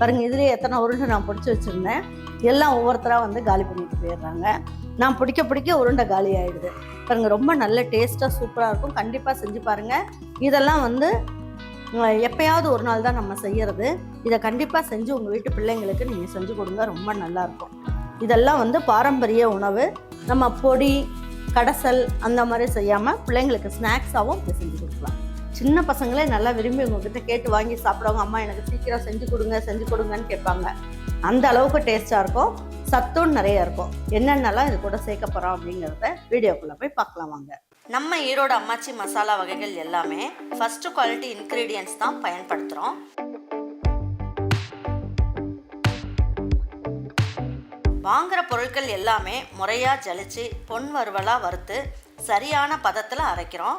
பாருங்க இதுலேயே எத்தனை உருண்டை நான் பிடிச்சி வச்சுருந்தேன். எல்லாம் ஒவ்வொருத்தராக வந்து காலி பண்ணிட்டு போயிடுறாங்க. நான் பிடிக்க பிடிக்க உருண்டை காலி ஆகிடுது பாருங்க ரொம்ப நல்ல டேஸ்ட்டாக சூப்பராக இருக்கும். கண்டிப்பாக செஞ்சு பாருங்கள் இதெல்லாம் வந்து எப்பயாவது ஒரு நாள் தான் நம்ம செய்யறது. இதை கண்டிப்பாக செஞ்சு உங்கள் வீட்டு பிள்ளைங்களுக்கு நீங்கள் செஞ்சு கொடுங்க. ரொம்ப நல்லாயிருக்கும் இதெல்லாம் வந்து பாரம்பரிய உணவு. நம்ம பொடி கடைசல் அந்த மாதிரி செய்யாமல் பிள்ளைங்களுக்கு ஸ்நாக்ஸாகவும் செஞ்சு கொடுக்கலாம். சின்ன பசங்களே நல்லா விரும்பி உங்ககிட்ட கேட்டு வாங்கி சாப்பிடுவாங்க. அம்மா எனக்கு சீக்கிரம் செஞ்சு கொடுங்க செஞ்சு கொடுங்கன்னு கேட்பாங்க. அந்த அளவுக்கு டேஸ்ட்டாக இருக்கும். சத்தும் நிறைய இருக்கும். என்னென்னலாம் இது கூட சேர்க்க போகிறோம் அப்படிங்கிறத வீடியோக்குள்ளே போய் பார்க்கலாம் வாங்க. நம்ம ஈரோடு அம்மாச்சி மசாலா வகைகள் எல்லாமே ஃபஸ்ட்டு குவாலிட்டி இன்க்ரீடியன்ஸ் தான் பயன்படுத்துகிறோம் வாங்குற பொருட்கள் எல்லாமே முறையாக ஜலிச்சு பொன் வறுவலாக வறுத்து சரியான பதத்தில் அரைக்கிறோம்.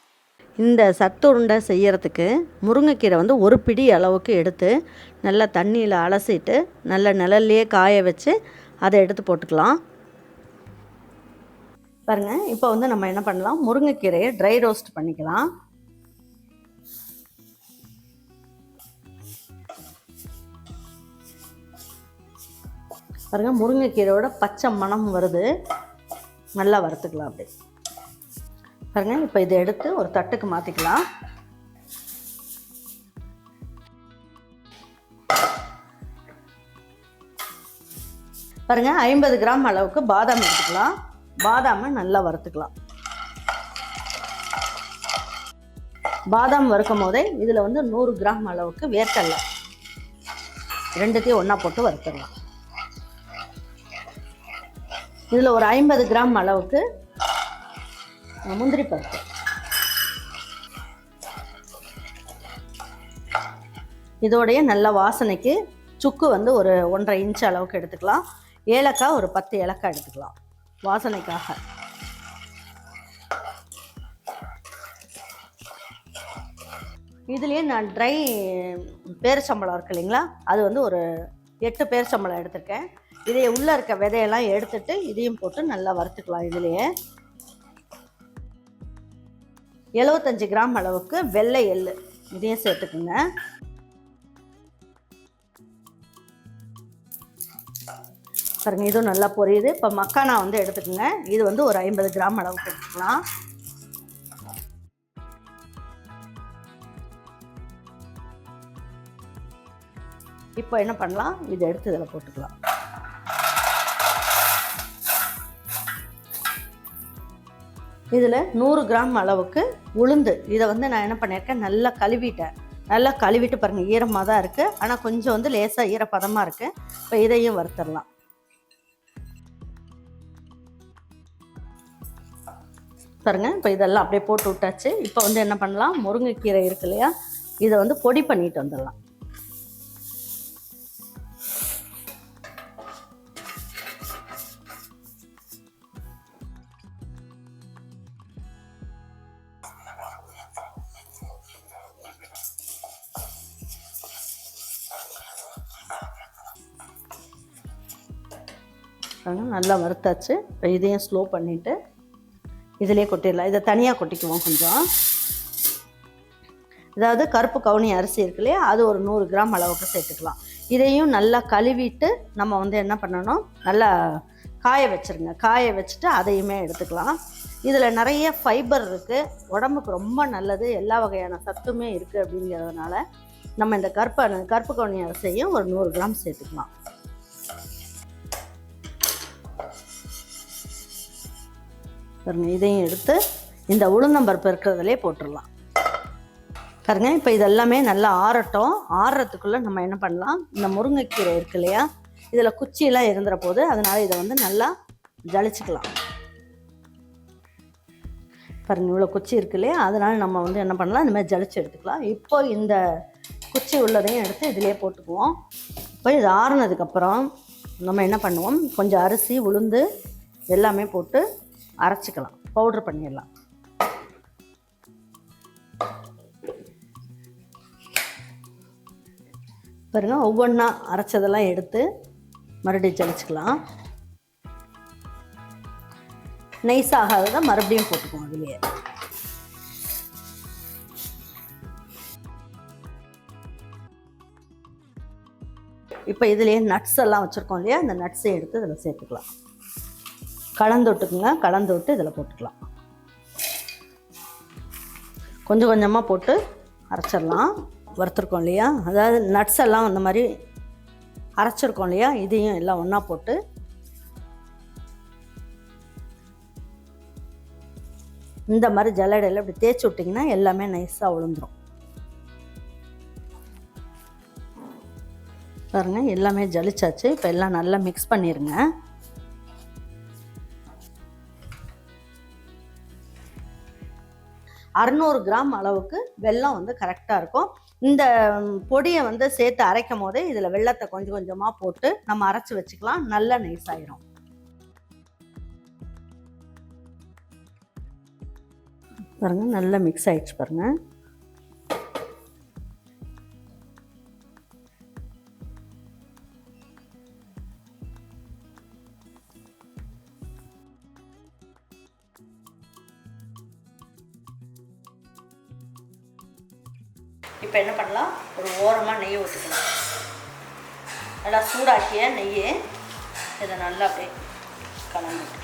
இந்த சத்து உருண்டை செய்கிறதுக்கு முருங்கைக்கீரை வந்து ஒரு பிடி அளவுக்கு எடுத்து நல்லா தண்ணியில் அலசிட்டு நல்ல நிழல்லையே காய வச்சு அதை எடுத்து போட்டுக்கலாம். பாருங்கள் இப்போ வந்து நம்ம என்ன பண்ணலாம்? முருங்கைக்கீரையை ட்ரை ரோஸ்ட் பண்ணிக்கலாம். பாருங்கள் முருங்கைக்கீரையோட பச்சை மணம் வருது. நல்லா வறுத்துக்கலாம் அப்படி பாருங்க இப்போ இதை எடுத்து ஒரு தட்டுக்கு மாற்றிக்கலாம் பாருங்க ஐம்பது கிராம் அளவுக்கு பாதாம் எடுத்துக்கலாம். பாதாமை நல்லா வறுத்துக்கலாம். பாதாம் வறுக்கும் போதே இதில் வந்து நூறு கிராம் அளவுக்கு வேர்க்கடலை. ரெண்டுத்தையும் ஒன்றா போட்டு வறுத்துடலாம். இதில் ஒரு ஐம்பது கிராம் அளவுக்கு முந்திரி பருப்பு. இதோடைய நல்ல வாசனைக்கு சுக்கு வந்து ஒரு ஒன்றரை இன்ச் அளவுக்கு எடுத்துக்கலாம். ஏலக்காய் ஒரு பத்து ஏலக்காய் எடுத்துக்கலாம். வாசனைக்காக. இதுலேயே நான் ட்ரை பேரிச்சம்பளம் இருக்கு இல்லைங்களா? அது வந்து ஒரு எட்டு பேரிச்சம்பளம் எடுத்திருக்கேன். இதை உள்ளே இருக்க விதையெல்லாம் எடுத்துட்டு இதையும் போட்டு நல்லா வறுத்துக்கலாம் இதுலேயே. எழுபத்தஞ்சு கிராம் அளவுக்கு வெள்ளை எள்ளு. இதையும் சேர்த்துக்குங்க. பாருங்க இதுவும் நல்லா பொரியுது. இப்போ மக்கானா வந்து எடுத்துக்கோங்க. இது வந்து ஒரு ஐம்பது கிராம் அளவுக்கு எடுத்துக்கலாம். இப்போ என்ன பண்ணலாம்? இதை எடுத்து இதில் போட்டுக்கலாம். இதில் நூறு கிராம் அளவுக்கு உளுந்து. இதை வந்து நான் என்ன பண்ணியிருக்கேன் நல்லா கழுவிட்டேன். நல்லா கழுவிட்டு பாருங்கள் ஈரமாக தான் இருக்குது ஆனால் கொஞ்சம் வந்து லேசாக ஈரப்பதமாக இருக்குது இப்போ இதையும் வறுத்துடலாம். பாருங்கள் இப்போ இதெல்லாம் அப்படியே போட்டு விட்டாச்சு. இப்போ வந்து என்ன பண்ணலாம்? முருங்கைக்கீரை இருக்கு இல்லையா? இதை வந்து பொடி பண்ணிட்டு வந்துடலாம். பாருங்க, நல்லா வறுத்தாச்சு. இப்போ இதையும் ஸ்லோ பண்ணிவிட்டு இதிலே கொட்டிடலாம். இதை தனியாக கொட்டிக்குவோம் கொஞ்சம். அதாவது கருப்பு கவுனி அரிசி இருக்கு இல்லையா? அது ஒரு நூறு கிராம் அளவுக்கு சேர்த்துக்கலாம். இதையும் நல்லா கழுவிட்டு நம்ம வந்து என்ன பண்ணணும்? நல்லா காய வச்சுருங்க. காய வச்சுட்டு அதையுமே எடுத்துக்கலாம். இதில் நிறைய ஃபைபர் இருக்குது உடம்புக்கு ரொம்ப நல்லது. எல்லா வகையான சத்துமே இருக்குது அப்படிங்கிறதுனால நம்ம இந்த கருப்பு கருப்பு கவுனி அரிசியையும் ஒரு நூறு கிராம் சேர்த்துக்கலாம். பாருங்கள் இதையும் எடுத்து இந்த உளுந்தம்பருப்பு இருக்கிறதுலே போட்டுடலாம். பாருங்க இப்போ இதெல்லாமே நல்லா ஆறட்டும். ஆறுறதுக்குள்ளே நம்ம என்ன பண்ணலாம்? இந்த முருங்கைக்கீரை இருக்கு இல்லையா? இதில் குச்சியெல்லாம் இருந்துற போது அதனால் இதை வந்து நல்லா ஜலிச்சுக்கலாம். பாருங்க இவ்வளோ குச்சி இருக்கு இல்லையா? அதனால் நம்ம வந்து என்ன பண்ணலாம்? இந்த மாதிரி ஜலிச்சு எடுத்துக்கலாம். இப்போ இந்த குச்சி உள்ளதையும் எடுத்து இதிலே போட்டுக்குவோம். இப்போ இது ஆறுனதுக்கப்புறம் நம்ம என்ன பண்ணுவோம்? கொஞ்சம் அரிசி உளுந்து எல்லாமே போட்டு அரைச்சிக்கலாம். பவுட்ரு பண்ணிடலாம். பாருங்க ஒவ்வொன்றா அரைச்சதெல்லாம் எடுத்து மறுபடியும் ஜலிச்சுக்கலாம். நைஸ் ஆகாததை மறுபடியும் போட்டுக்குவோம் அதுலேயே. இப்போ இதுலேயே நட்ஸ் எல்லாம் வச்சுருக்கோம் இல்லையா? அந்த நட்ஸை எடுத்து இதில் சேர்த்துக்கலாம். கலந்து விட்டுக்குங்க கலந்து விட்டு இதில் போட்டுக்கலாம். கொஞ்சம் கொஞ்சமாக போட்டு அரைச்சிடலாம். வறுத்துருக்கோம் இல்லையா? அதாவது நட்ஸ் எல்லாம் அந்த மாதிரி அரைச்சிருக்கோம் இல்லையா? இதையும் எல்லாம் ஒன்றா போட்டு இந்த மாதிரி ஜல்லடையில் இப்படி தேய்ச்சி விட்டிங்கன்னா எல்லாமே நைஸாக விழுந்துரும் பாருங்கள் எல்லாமே ஜலிச்சாச்சு. இப்போ எல்லாம் நல்லா மிக்ஸ் பண்ணிடுங்க அறநூறு கிராம் அளவுக்கு வெல்லம் வந்து கரெக்டாக இருக்கும். இந்த பொடியை வந்து சேர்த்து அரைக்கும் போதே இதில் வெள்ளத்தை கொஞ்சம் கொஞ்சமாக போட்டு நம்ம அரைச்சி வச்சுக்கலாம். நல்லா நைஸ் ஆயிரும். பாருங்கள் நல்லா மிக்ஸ் ஆயிடுச்சு பாருங்கள் இப்போ என்ன பண்ணலாம்? ஒரு ஓரமாக நெய் ஊற்றிக்கலாம் நல்லா சூடாக்கிய நெய்யை இதை நல்லா அப்படியே கலந்துட்டு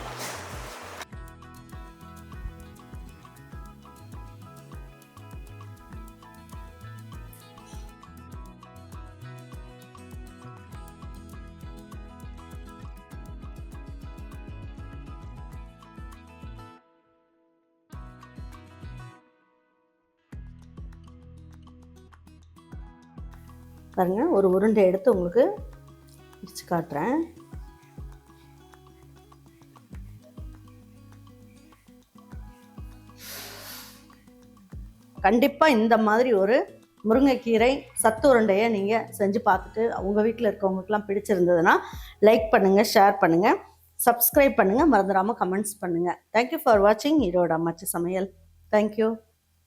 பாருங்கள் ஒரு உருண்டை எடுத்து உங்களுக்கு பிரித்து காட்டுறேன். கண்டிப்பாக இந்த மாதிரி ஒரு முருங்கைக்கீரை சத்து உருண்டையை நீங்கள் செஞ்சு பார்த்துட்டு உங்கள் வீட்டில் இருக்கவங்களுக்குலாம் பிடிச்சிருந்ததுன்னா லைக் பண்ணுங்கள் ஷேர் பண்ணுங்கள் சப்ஸ்கிரைப் பண்ணுங்கள் மறந்துடாமல் கமெண்ட்ஸ் பண்ணுங்கள் தேங்க்யூ ஃபார் வாட்சிங் ஈரோட அம்மாச்சி சமையல். தேங்க்யூ